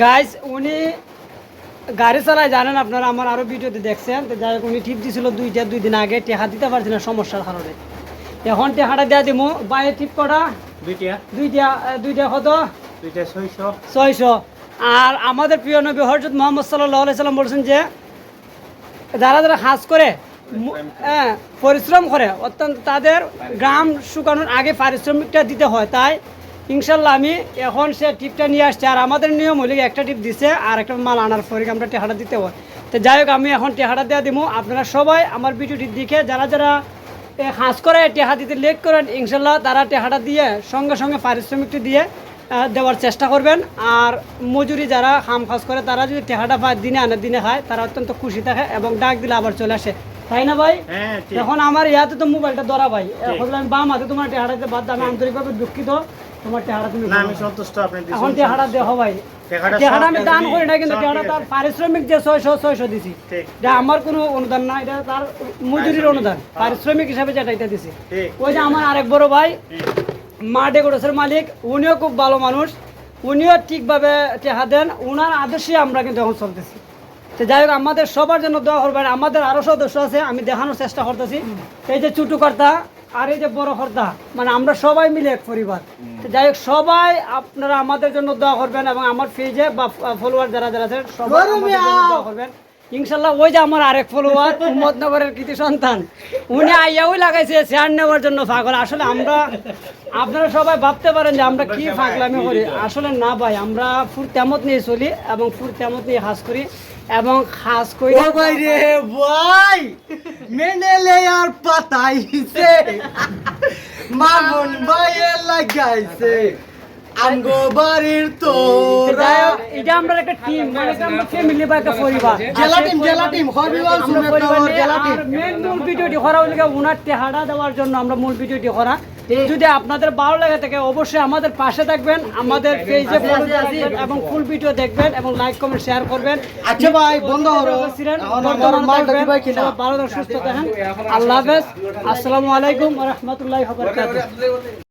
Guys উনি গাড়ি চালায় জানেন আপনারা আমার আরও ভিডিওতে দেখছেন। তো যাই হোক উনি টিপ দিছিল দুইটা দুই দিন আগে। টেহা দিতে পারছি না সমস্যার কারণে। এখন টেহাটা দেওয়া দিব বাইরে টিপ করা দুইটা। দুইটা দুইটা কত? দুইটা ছয়শো। ছয়শো। আর আমাদের প্রিয় নবী হরজত মোহাম্মদ সাল্লাহ সাল্লাম বলছেন যে যারা যারা হাজ করে। হ্যাঁ, পরিশ্রম করে অত্যন্ত তাদের গ্রাম শুকানোর আগে পারিশ্রমিকটা দিতে হয়। তাই ইনশাল্লাহ আমি এখন সে টিপটা নিয়ে আসছি আর আমাদের নিয়ম হলে একটা টিপ দিছে আর একটা মাল আনার পরে আমরা টেহাটা দিতে হয়। তো যাই হোক আমি এখন টেহাটা দেওয়া দিব আপনারা সবাই আমার ভিডিওটি দেখে যারা যারা হাঁস করে টেহা দিতে লেট করেন ইনশাল্লাহ তারা টেহাটা দিয়ে সঙ্গে সঙ্গে পারিশ্রমিকটি দিয়ে দেওয়ার চেষ্টা করবেন। আর মজুরি যারা হাম খাস করে তারা যদি টেহাটা পায় দিনে আনে দিনে খায় তারা অত্যন্ত খুশি থাকে এবং ডাক দিলে আবার চলে আসে। তাই না ভাই? হ্যাঁ এখন আমার ইয়াতে তো মোবাইলটা ধরা ভাই। এখন আমি বাম হাতে তোমার টেহাটাতে বাদ আমি আন্তরিকভাবে দুঃখিত। তোমার টেহাটা তুমি না আমি সন্তুষ্ট আপনি দিছেন। এখন টেহাটা দেওয়া ভাই। টেহাটা আমি দান করি না কিন্তু কাজে। তার পারিশ্রমিক যে ছয়শো ছয়শো দিছি। ঠিক। এটা আমার কোনো অনুদান না এটা তার মজুরির অনুদান। পারিশ্রমিক হিসাবে যেটা এটা দিছি। ওই যে আমার আরেক বড় ভাই মা ডেকোরেসের মালিক উনিও খুব ভালো মানুষ। উনিও ঠিকভাবে টেহা দেন ওনার আদর্শে আমরা কিন্তু এখন চলতেছি। তো যাই হোক আমাদের সবার জন্য দোয়া করবেন। আমাদের আরও সদস্য আছে আমি দেখানোর চেষ্টা করতেছি। এই যে চুটু কর্তা আর এই যে বড় হর্দা মানে আমরা সবাই মিলে এক পরিবার। তো যাই হোক সবাই আপনারা আমাদের জন্য দোয়া করবেন এবং আমার পেজে বা ফলোয়ার যারা যারা আছে সবাই করবেন। ইনশাল্লাহ ওই যে আমার আরেক ফলোয়ার উম্মদনগরের কৃতি সন্তান। উনি আইয়াও লাগাইছে, শেয়ার নেওয়ার জন্য পাগল। আসলে আমরা, আপনারা সবাই ভাবতে পারেন যে আমরা কি ফাঁকলামি করি। আসলে না ভাই, আমরা ফুল তেমত নিয়ে চলি এবং ফুল তেমত নিয়ে হাস করি এবং খাস করি ও ভাই রে ভাই, মেনে লে আর পাতাইছে। মামুন ভাইয়ে লাগাইছে। আমগো বাড়ির তোরা। এটা আমরা একটা টিম মানে আমরা ফ্যামিলি বা একটা পরিবার। জেলা টিম জেলা টিম হবিবাল জেলা টিম মেন মূল ভিডিওটি করা হলে উনার দেওয়ার জন্য আমরা মূল ভিডিওটি করা। যদি আপনাদের ভালো লাগে থাকে অবশ্যই আমাদের পাশে থাকবেন আমাদের পেজে ফলো রাখবেন এবং ফুল ভিডিও দেখবেন এবং লাইক কমেন্ট শেয়ার করবেন। আচ্ছা ভাই বন্ধ সবাই ভালো থাকেন, সুস্থ থাকেন। আল্লাহ হাফেজ। আসসালামু আলাইকুম ওয়া রাহমাতুল্লাহি ওয়া বারাকাতুহু।